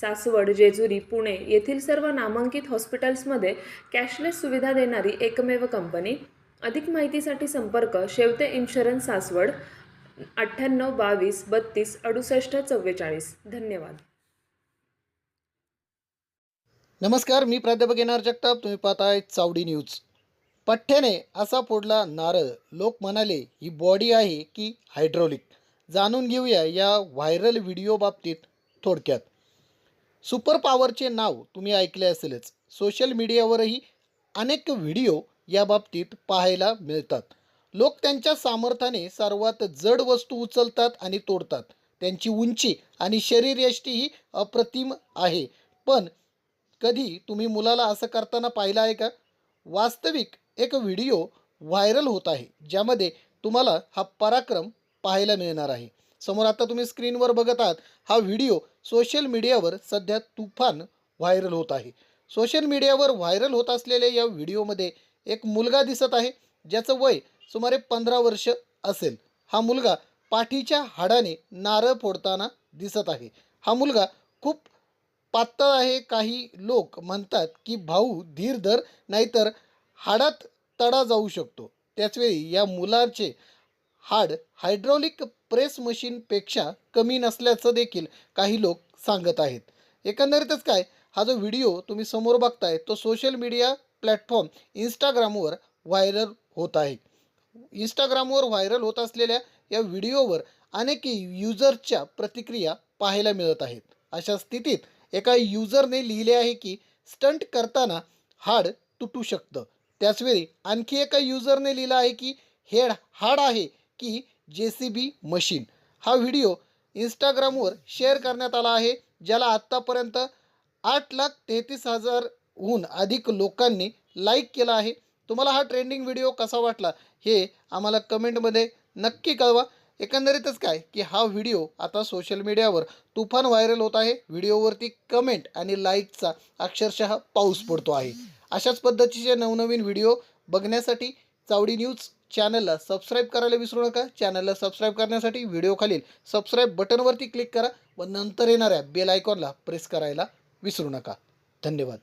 सासवड जेजुरी पुणे येथील सर्व नामांकित हॉस्पिटल्समध्ये कॅशलेस सुविधा देणारी एकमेव कंपनी. अधिक माहितीसाठी संपर्क शेवते इन्शुरन्स सासवड अठ्ठ्याण्णव बावीस बत्तीस अडुसष्ट चव्वेचाळीस. धन्यवाद. नमस्कार मी प्राध्यापक येणार जगताप. तुम्ही पाहताय चावडी न्यूज. पठ्ठ्याने असा फोडला नारळ. लोक म्हणाले ही बॉडी आहे की हायड्रोलिक? जाणून घेऊया या व्हायरल व्हिडिओ बाबतीत थोडक्यात. सुपर पॉवरचे नाव तुम्ही ऐकले असेलच. सोशल मीडियावरही अनेक व्हिडिओ या बाबतीत पाहायला मिळतात. लोक त्यांच्या सामर्थ्याने सर्वात जड वस्तू उचलतात आणि तोडतात. त्यांची उंची आणि शरीरयष्टी ही अप्रतिम आहे. पण कधी तुम्ही मुलाला असं करताना पाहिलं आहे का? वास्तविक एक व्हिडिओ व्हायरल होत आहे ज्यामध्ये तुम्हाला हा पराक्रम पाहायला मिळणार आहे. समोर आता तुम्ही स्क्रीनवर बघत आहात हा व्हिडिओ सोशल मीडियावर सध्या तुफान व्हायरल होत आहे. सोशल मीडियावर व्हायरल होत असलेल्या या व्हिडिओमध्ये एक मुलगा दिसत आहे ज्याचं वय सुमारे पंधरा वर्ष असेल. हा मुलगा पाठीच्या हाडाने नारळ फोडताना दिसत आहे. हा मुलगा खूप पातळ आहे काही लोक म्हणतात की भाऊ धीर धर नाहीतर हाडात तडा जाऊ शकतो. त्याचवेळी या मुलाचे हाड हायड्रॉलिक प्रेस मशीनपेक्षा कमी नसल्याचं देखील काही लोक सांगत आहेत. एकंदरीतच काय हा जो व्हिडिओ तुम्ही समोर बघताय तो सोशल मीडिया प्लॅटफॉर्म इंस्टाग्रामवर व्हायरल होत आहे. इंस्टाग्रामवर व्हायरल होत असलेल्या या व्हिडिओवर अनेक युजरच्या प्रतिक्रिया पाहायला मिळत आहेत. अशा स्थितीत एका युजरने लिहिले आहे की स्टंट करताना हाड तुटू शकतं. त्याचवेळी आणखी एका युजरने लिहिलं आहे की हेड हाड आहे की जे सी बी मशीन. हा व्हिडिओ इंस्टाग्रामवर शेअर करण्यात आला आहे ज्याला आत्तापर्यंत आठ लाख तेहतीस हजारहून अधिक लोकांनी लाईक केला आहे. तुम्हाला हा ट्रेंडिंग व्हिडिओ कसा वाटला हे आम्हाला कमेंटमध्ये नक्की कळवा. एकंदरीतच काय की हा व्हिडिओ आता सोशल मीडियावर तुफान व्हायरल होत आहे. व्हिडिओवरती कमेंट आणि लाईकचा अक्षरशः पाऊस पडतो आहे. अशाच पद्धतीचे नवनवीन व्हिडिओ बघण्यासाठी चावडी न्यूज चॅनलला सबस्क्राईब करायला विसरू नका. चॅनलला सबस्क्राईब करण्यासाठी व्हिडिओखालील सबस्क्राईब बटनवरती क्लिक करा व नंतर येणाऱ्या बेल आयकॉनला प्रेस करायला विसरू नका. धन्यवाद.